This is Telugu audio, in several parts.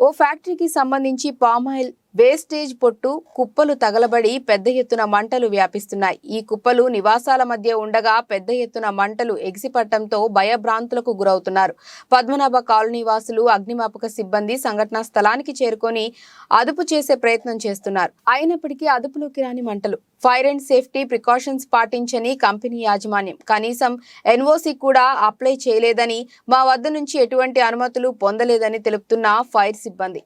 ఓ ఫ్యాక్టరీకి సంబంధించి పామాయిల్ వేస్టేజ్ పొట్టు కుప్పలు తగలబడి పెద్ద ఎత్తున మంటలు వ్యాపిస్తున్నాయి. ఈ కుప్పలు నివాసాల మధ్య ఉండగా పెద్ద ఎత్తున మంటలు ఎగిసిపట్టడంతో భయభ్రాంతులకు గురవుతున్నారు. పద్మనాభ కాలనీ వాసులు అగ్నిమాపక సిబ్బంది సంఘటనా స్థలానికి చేరుకొని అదుపు చేసే ప్రయత్నం చేస్తున్నారు. అయినప్పటికీ అదుపులోకి రాని మంటలు ఫైర్ అండ్ సేఫ్టీ ప్రికాషన్స్ పాటించని కంపెనీ యాజమాన్యం. కనీసం ఎన్ఓసి కూడా అప్లై చేయలేదని మా వద్ద నుంచి ఎటువంటి అనుమతులు పొందలేదని తెలుపుతున్న ఫైర్ సిబ్బంది.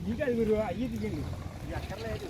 ఇంకా గురు అయ్యి దిగండి ఎక్కర్లేదు